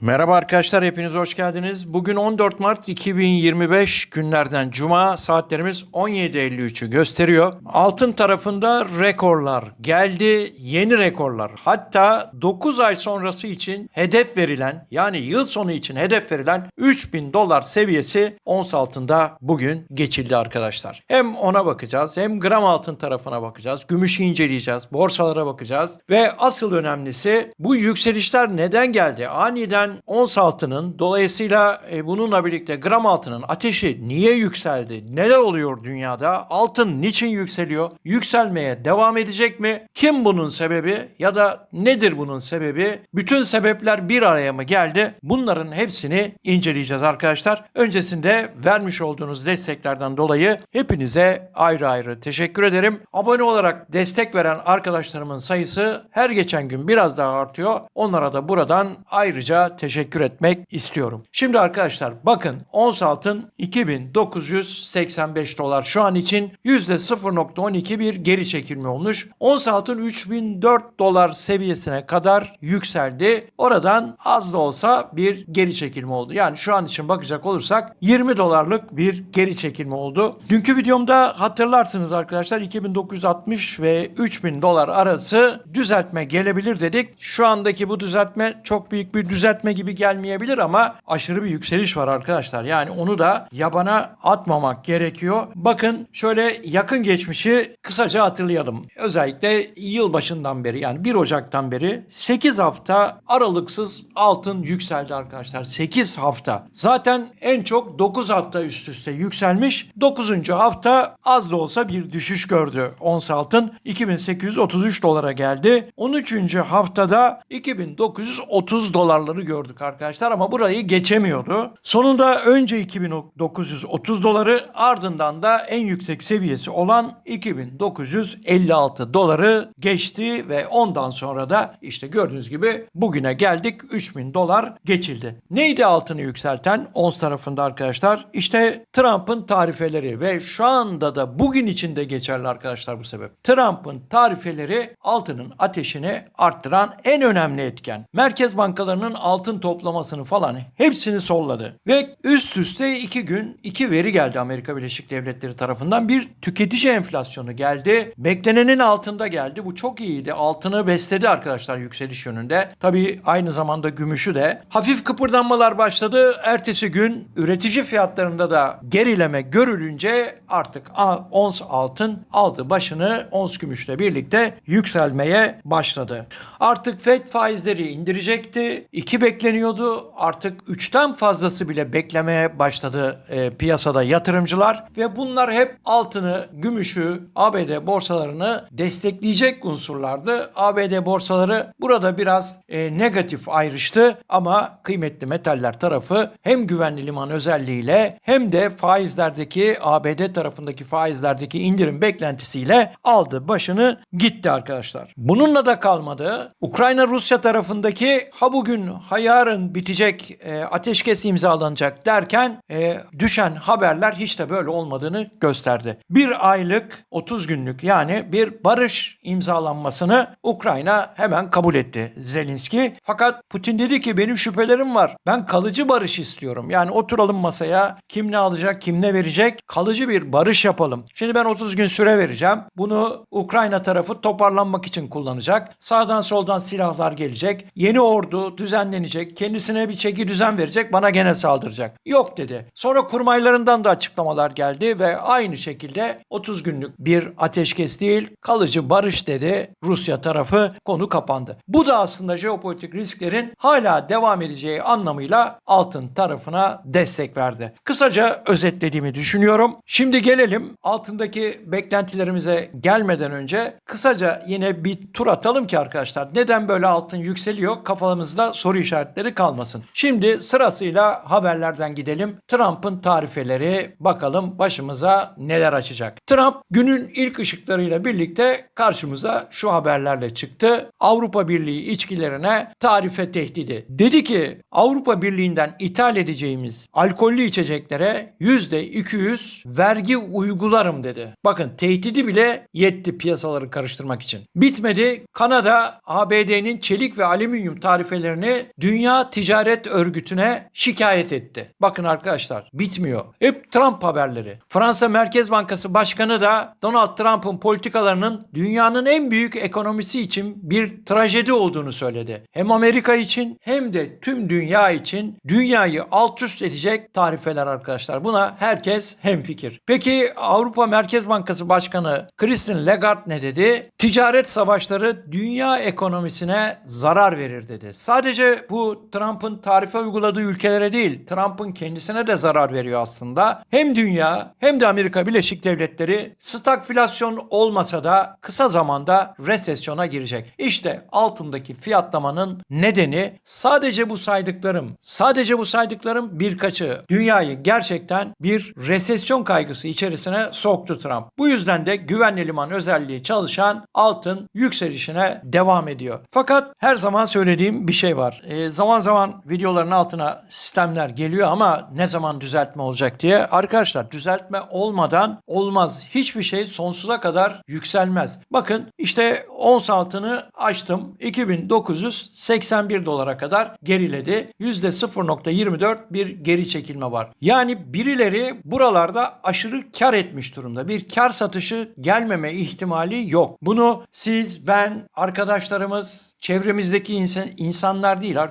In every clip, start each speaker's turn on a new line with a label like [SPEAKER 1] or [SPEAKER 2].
[SPEAKER 1] Merhaba arkadaşlar hepiniz hoş geldiniz. Bugün 14 Mart 2025 günlerden Cuma saatlerimiz 17.53'ü gösteriyor. Altın tarafında rekorlar geldi, yeni rekorlar. Hatta 9 ay sonrası için hedef verilen yani yıl sonu için hedef verilen 3000 dolar seviyesi ons altında bugün geçildi arkadaşlar. Hem ona bakacağız hem gram altın tarafına bakacağız. Gümüşü inceleyeceğiz, borsalara bakacağız ve asıl önemlisi bu yükselişler neden geldi? Aniden ons altının dolayısıyla e, bununla birlikte gram altının ateşi niye yükseldi? Neler oluyor dünyada? Altın niçin yükseliyor? Yükselmeye devam edecek mi? Kim bunun sebebi ya da nedir bunun sebebi? Bütün sebepler bir araya mı geldi? Bunların hepsini inceleyeceğiz arkadaşlar. Öncesinde vermiş olduğunuz desteklerden dolayı hepinize ayrı ayrı teşekkür ederim. Abone olarak destek veren arkadaşlarımın sayısı her geçen gün biraz daha artıyor. Onlara da buradan ayrıca teşekkür etmek istiyorum. Şimdi arkadaşlar bakın ons altın 2985 dolar şu an için %0.12 bir geri çekilme olmuş. Ons altın 3004 dolar seviyesine kadar yükseldi. Oradan az da olsa bir geri çekilme oldu. Yani şu an için bakacak olursak 20 dolarlık bir geri çekilme oldu. Dünkü videomda hatırlarsınız arkadaşlar 2960 ve 3000 dolar arası düzeltme gelebilir dedik. Şu andaki bu düzeltme çok büyük bir düzeltme gibi gelmeyebilir ama aşırı bir yükseliş var arkadaşlar. Yani onu da yabana atmamak gerekiyor. Bakın şöyle yakın geçmişi kısaca hatırlayalım. Özellikle yılbaşından beri yani 1 Ocak'tan beri 8 hafta aralıksız altın yükseldi arkadaşlar. 8 hafta. Zaten en çok 9 hafta üst üste yükselmiş. 9. hafta az da olsa bir düşüş gördü. Ons altın 2833 dolara geldi. 13. haftada 2930 dolarları gördük arkadaşlar ama burayı geçemiyordu. Sonunda önce 2930 doları ardından da en yüksek seviyesi olan 2956 doları geçti ve ondan sonra da işte gördüğünüz gibi bugüne geldik 3000 dolar geçildi. Neydi altını yükselten ons tarafında arkadaşlar? İşte Trump'ın tarifeleri ve şu anda da bugün içinde geçerli arkadaşlar bu sebep. Trump'ın tarifeleri altının ateşini arttıran en önemli etken. Merkez bankalarının altın toplamasını falan hepsini solladı. Ve üst üste iki gün iki veri geldi Amerika Birleşik Devletleri tarafından. Bir tüketici enflasyonu geldi. Beklenenin altında geldi. Bu çok iyiydi. Altını besledi arkadaşlar yükseliş yönünde. Tabii aynı zamanda gümüşü de. Hafif kıpırdanmalar başladı. Ertesi gün üretici fiyatlarında da gerileme görülünce artık ons altın aldı başını ons gümüşle birlikte yükselmeye başladı. Artık FED faizleri indirecekti. İki bekleniyordu. Artık üçten fazlası bile beklemeye başladı e, piyasada yatırımcılar ve bunlar hep altını, gümüşü, ABD borsalarını destekleyecek unsurlardı. ABD borsaları burada biraz e, negatif ayrıştı ama kıymetli metaller tarafı hem güvenli liman özelliğiyle hem de faizlerdeki ABD tarafındaki faizlerdeki indirim beklentisiyle aldı başını gitti arkadaşlar. Bununla da kalmadı. Ukrayna Rusya tarafındaki ha bugün ha yarın bitecek e, ateşkes imzalanacak derken e, düşen haberler hiç de böyle olmadığını gösterdi. Bir aylık 30 günlük yani bir barış imzalanmasını Ukrayna hemen kabul etti Zelenski. Fakat Putin dedi ki benim şüphelerim var. Ben kalıcı barış istiyorum. Yani oturalım masaya kim ne alacak kim ne verecek kalıcı bir barış yapalım. Şimdi ben 30 gün süre vereceğim. Bunu Ukrayna tarafı toparlanmak için kullanacak. Sağdan soldan silahlar gelecek. Yeni ordu düzenlenecek. Kendisine bir çeki düzen verecek. Bana gene saldıracak. Yok dedi. Sonra kurmaylarından da açıklamalar geldi ve aynı şekilde 30 günlük bir ateşkes değil kalıcı barış dedi Rusya tarafı konu kapandı. Bu da aslında jeopolitik risklerin hala devam edeceği anlamıyla altın tarafına destek verdi. Kısaca özetlediğimi düşünüyorum. Şimdi gelelim altındaki beklentilerimize gelmeden önce kısaca yine bir tur atalım ki arkadaşlar neden böyle altın yükseliyor kafanızda soru işaretleri kalmasın. Şimdi sırasıyla haberlerden gidelim. Trump'ın tarifeleri bakalım başımıza neler açacak. Trump günün ilk ışıklarıyla birlikte karşımıza şu haberlerle çıktı. Avrupa Birliği içkilerine tarife tehdidi. Dedi ki Avrupa Birliği'nden ithal edeceğimiz alkollü içeceklere %200 vergi uygularım dedi. Bakın tehdidi bile yetti piyasaları karıştırmak için. Bitmedi. Kanada ABD'nin çelik ve alüminyum tarifelerini Dünya Ticaret Örgütü'ne şikayet etti. Bakın arkadaşlar bitmiyor. Hep Trump haberleri. Fransa Merkez Bankası Başkanı da Donald Trump'ın politikalarının dünyanın en büyük ekonomisi için bir trajedi olduğunu söyledi. Hem Amerika için hem de tüm dünya için dünyayı alt üst edecek tarifeler arkadaşlar. Buna herkes hemfikir. Peki Avrupa Merkez Bankası Başkanı Christine Lagarde ne dedi? Ticaret savaşları dünya ekonomisine zarar verir dedi. Sadece bu Trump'ın tarife uyguladığı ülkelere değil, Trump'ın kendisine de zarar veriyor aslında. Hem dünya hem de Amerika Birleşik Devletleri stagflasyon olmasa da kısa zamanda resesyona girecek. İşte altındaki fiyatlamanın nedeni sadece bu saydıklarım, sadece bu saydıklarım birkaçı dünyayı gerçekten bir resesyon kaygısı içerisine soktu Trump. Bu yüzden de güvenli liman özelliği çalışan altın yükselişine devam ediyor. Fakat her zaman söylediğim bir şey var. E, zaman zaman videoların altına sistemler geliyor ama ne zaman düzeltme olacak diye. Arkadaşlar düzeltme olmadan olmaz. Hiçbir şey sonsuza kadar yükselmez. Bakın işte ons altını açtım. 2981 dolara kadar geriledi. %0.24 bir geri çekilme var. Yani birileri buralarda aşırı kar etmiş durumda. Bir kar satışı gelmeme ihtimali yok. Bunu siz, ben, arkadaşlarımız, çevremizdeki insan, insanlar değil.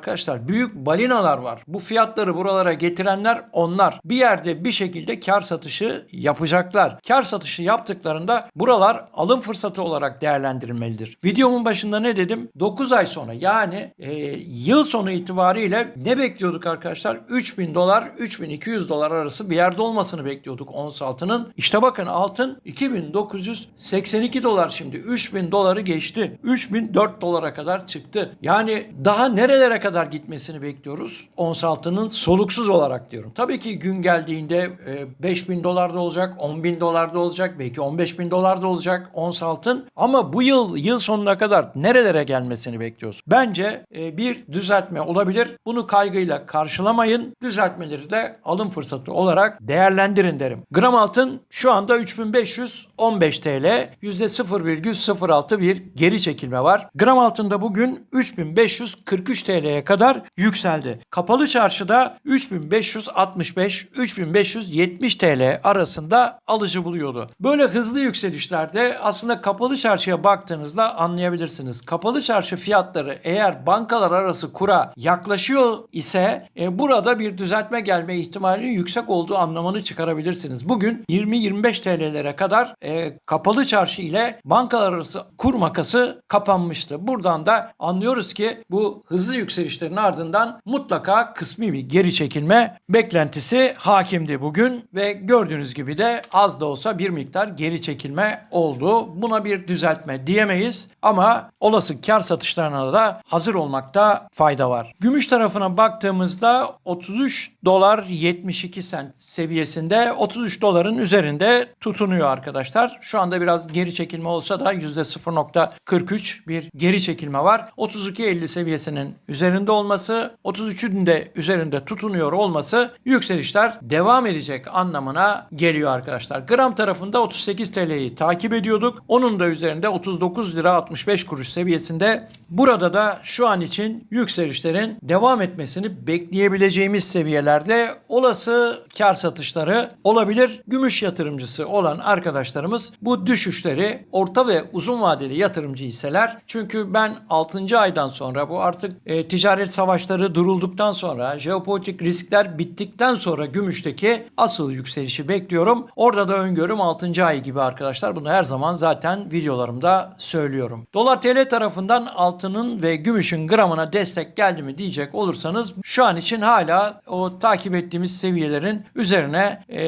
[SPEAKER 1] Büyük balinalar var. Bu fiyatları buralara getirenler onlar. Bir yerde bir şekilde kar satışı yapacaklar. Kar satışı yaptıklarında buralar alım fırsatı olarak değerlendirilmelidir. Videomun başında ne dedim? 9 ay sonra yani e, yıl sonu itibariyle ne bekliyorduk arkadaşlar? 3000 dolar, 3200 dolar arası bir yerde olmasını bekliyorduk ons altının. İşte bakın altın 2982 dolar şimdi. 3000 doları geçti. 3004 dolara kadar çıktı. Yani daha nerelere kadar gitmesini bekliyoruz? Ons altının soluksuz olarak diyorum. Tabii ki gün geldiğinde e, 5000 dolarda olacak, 10 bin dolarda olacak, belki 15 bin dolarda olacak ons altın. Ama bu yıl yıl sonuna kadar nerelere gelmesini bekliyoruz? Bence e, bir düzeltme olabilir. Bunu kaygıyla karşılamayın. Düzeltmeleri de alım fırsatı olarak değerlendirin derim. Gram altın şu anda 3515 TL. %0,06 bir geri çekilme var. Gram altında bugün 3543 TL'ye kadar yükseldi. Kapalı çarşıda 3565-3570 TL arasında alıcı buluyordu. Böyle hızlı yükselişlerde aslında kapalı çarşıya baktığınızda anlayabilirsiniz. Kapalı çarşı fiyatları eğer bankalar arası kura yaklaşıyor ise e, burada bir düzeltme gelme ihtimalinin yüksek olduğu anlamını çıkarabilirsiniz. Bugün 20-25 TL'lere kadar e, kapalı çarşı ile bankalar arası kur makası kapanmıştı. Buradan da anlıyoruz ki bu hızlı yükselişlerin ardından mutlaka kısmi bir geri çekilme beklentisi hakimdi bugün ve gördüğünüz gibi de az da olsa bir miktar geri çekilme oldu. Buna bir düzeltme diyemeyiz ama olası kar satışlarına da hazır olmakta fayda var. Gümüş tarafına baktığımızda 33 dolar 72 sent seviyesinde 33 doların üzerinde tutunuyor arkadaşlar. Şu anda biraz geri çekilme olsa da %0.43 bir geri çekilme var. 32.50 seviyesinin üzerinde olması, 33'ün de üzerinde tutunuyor olması yükselişler devam edecek anlamına geliyor arkadaşlar. Gram tarafında 38 TL'yi takip ediyorduk. Onun da üzerinde 39 lira 65 kuruş seviyesinde. Burada da şu an için yükselişlerin devam etmesini bekleyebileceğimiz seviyelerde olası kar satışları olabilir. Gümüş yatırımcısı olan arkadaşlarımız bu düşüşleri orta ve uzun vadeli yatırımcı hisseler. Çünkü ben 6. aydan sonra bu artık e, ticaret savaşları durulduktan sonra jeopolitik riskler bittikten sonra gümüşteki asıl yükselişi bekliyorum. Orada da öngörüm 6. ay gibi arkadaşlar. Bunu her zaman zaten videolarımda söylüyorum. Dolar TL tarafından altının ve gümüşün gramına destek geldi mi diyecek olursanız şu an için hala o takip ettiğimiz seviyelerin üzerine e,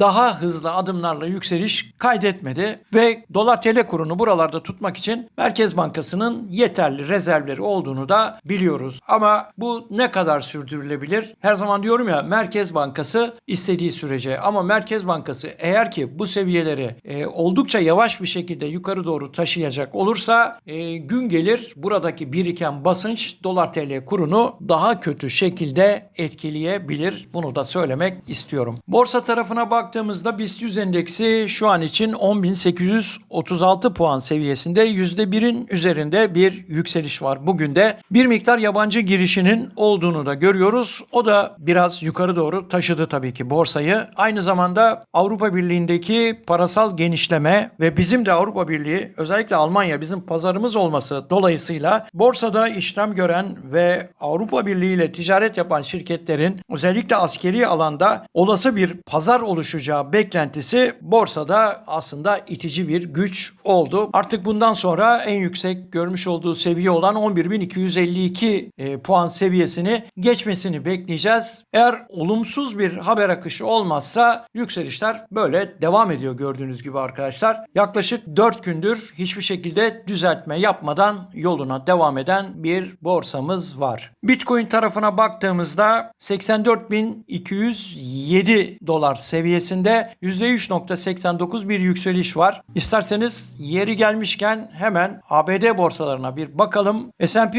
[SPEAKER 1] daha hızlı adımlarla yükseliş kaydetmedi ve dolar TL kurunu buralarda tutmak için Merkez Bankası'nın yeterli rezervleri olduğunu da biliyoruz. Ama bu ne kadar sürdürülebilir? Her zaman diyorum ya Merkez Bankası istediği sürece ama Merkez Bankası eğer ki bu seviyeleri e, oldukça yavaş bir şekilde yukarı doğru taşıyacak olursa e, gün gelir buradaki biriken basınç dolar TL kurunu daha kötü şekilde etkileyebilir. Bunu da söylemek istiyorum. Borsa tarafına baktığımızda BIST 100 endeksi şu an için 10.836 puan seviyesinde %1'in üzerinde bir yükseliş var. Bugün de bir miktar yabancı yabancı girişinin olduğunu da görüyoruz. O da biraz yukarı doğru taşıdı tabii ki borsayı. Aynı zamanda Avrupa Birliği'ndeki parasal genişleme ve bizim de Avrupa Birliği özellikle Almanya bizim pazarımız olması dolayısıyla borsada işlem gören ve Avrupa Birliği ile ticaret yapan şirketlerin özellikle askeri alanda olası bir pazar oluşacağı beklentisi borsada aslında itici bir güç oldu. Artık bundan sonra en yüksek görmüş olduğu seviye olan 11.252 e, puan seviyesini geçmesini bekleyeceğiz. Eğer olumsuz bir haber akışı olmazsa yükselişler böyle devam ediyor gördüğünüz gibi arkadaşlar. Yaklaşık 4 gündür hiçbir şekilde düzeltme yapmadan yoluna devam eden bir borsamız var. Bitcoin tarafına baktığımızda 84.207 dolar seviyesinde %3.89 bir yükseliş var. İsterseniz yeri gelmişken hemen ABD borsalarına bir bakalım. S&P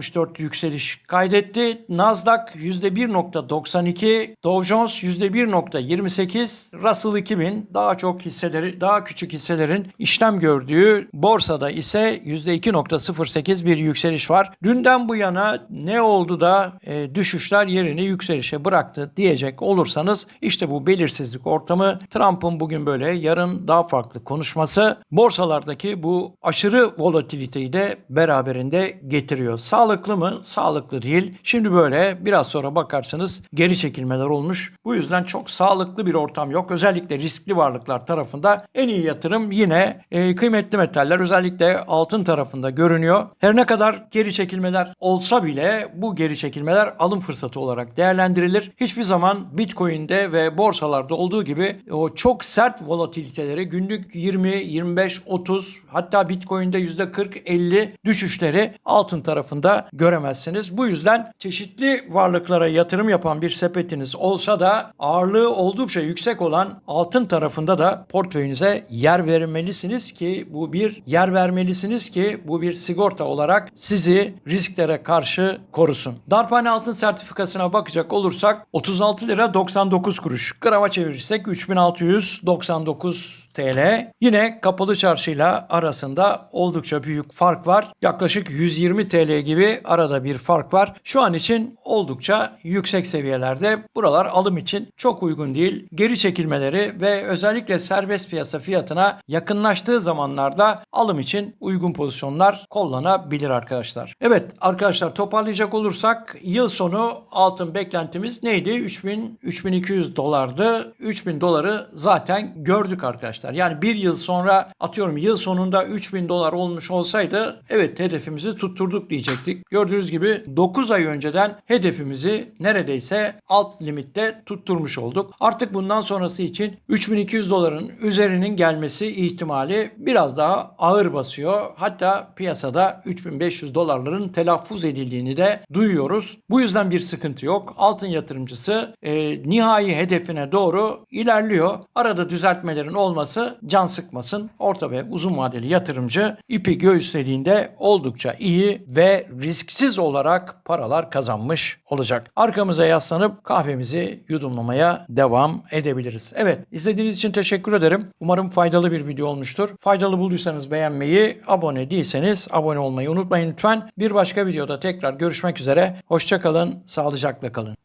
[SPEAKER 1] %1.64 yükseliş kaydetti. Nasdaq %1.92, Dow Jones %1.28, Russell 2000 daha çok hisseleri, daha küçük hisselerin işlem gördüğü borsada ise %2.08 bir yükseliş var. Dünden bu yana ne oldu da e, düşüşler yerini yükselişe bıraktı diyecek olursanız işte bu belirsizlik ortamı Trump'ın bugün böyle yarın daha farklı konuşması borsalardaki bu aşırı volatiliteyi de beraberinde getiriyor. Sağlıklı mı? Sağlıklı değil. Şimdi böyle biraz sonra bakarsınız geri çekilmeler olmuş. Bu yüzden çok sağlıklı bir ortam yok. Özellikle riskli varlıklar tarafında en iyi yatırım yine e, kıymetli metaller özellikle altın tarafında görünüyor. Her ne kadar geri çekilmeler olsa bile bu geri çekilmeler alım fırsatı olarak değerlendirilir. Hiçbir zaman Bitcoin'de ve borsalarda olduğu gibi o çok sert volatiliteleri günlük 20, 25, 30 hatta Bitcoin'de %40, 50 düşüşleri altın tarafında göremezsiniz. Bu yüzden çeşitli varlıklara yatırım yapan bir sepetiniz olsa da ağırlığı oldukça yüksek olan altın tarafında da portföyünüze yer vermelisiniz ki bu bir yer vermelisiniz ki bu bir sigorta olarak sizi risklere karşı korusun. Darphane altın sertifikasına bakacak olursak 36 lira 99 kuruş. Grama çevirirsek 3699 TL. Yine kapalı çarşıyla arasında oldukça büyük fark var. Yaklaşık 120 TL gibi arada bir fark var. Şu an için oldukça yüksek seviyelerde. Buralar alım için çok uygun değil. Geri çekilmeleri ve özellikle serbest piyasa fiyatına yakınlaştığı zamanlarda alım için uygun pozisyonlar kullanabilir arkadaşlar. Evet arkadaşlar toparlayacak olursak yıl sonu altın beklentimiz neydi? 3000 3200 dolardı. 3000 doları zaten gördük arkadaşlar. Yani bir yıl sonra atıyorum yıl sonunda 3000 dolar olmuş olsaydı evet hedefimizi tutturduk diyecektik. Gördüğünüz gibi 9 ay önceden hedefimizi neredeyse alt limitte tutturmuş olduk. Artık bundan sonrası için 3200 doların üzerinin gelmesi ihtimali biraz daha ağır basıyor. Hatta piyasada 3500 dolarların telaffuz edildiğini de duyuyoruz. Bu yüzden bir sıkıntı yok. Altın yatırımcısı e, nihai hedefine doğru ilerliyor. Arada düzeltmelerin olması can sıkmasın. Orta ve uzun vadeli yatırımcı ipi göğüslediğinde oldukça iyi ve risksiz olarak paralar kazanmış olacak. Arkamıza yaslanıp kahvemizi yudumlamaya devam edebiliriz. Evet izlediğiniz için teşekkür ederim. Umarım faydalı bir video olmuştur. Faydalı bulduysanız beğenmeyi, abone değilseniz abone olmayı unutmayın lütfen. Bir başka videoda tekrar görüşmek üzere. Hoşçakalın, sağlıcakla kalın.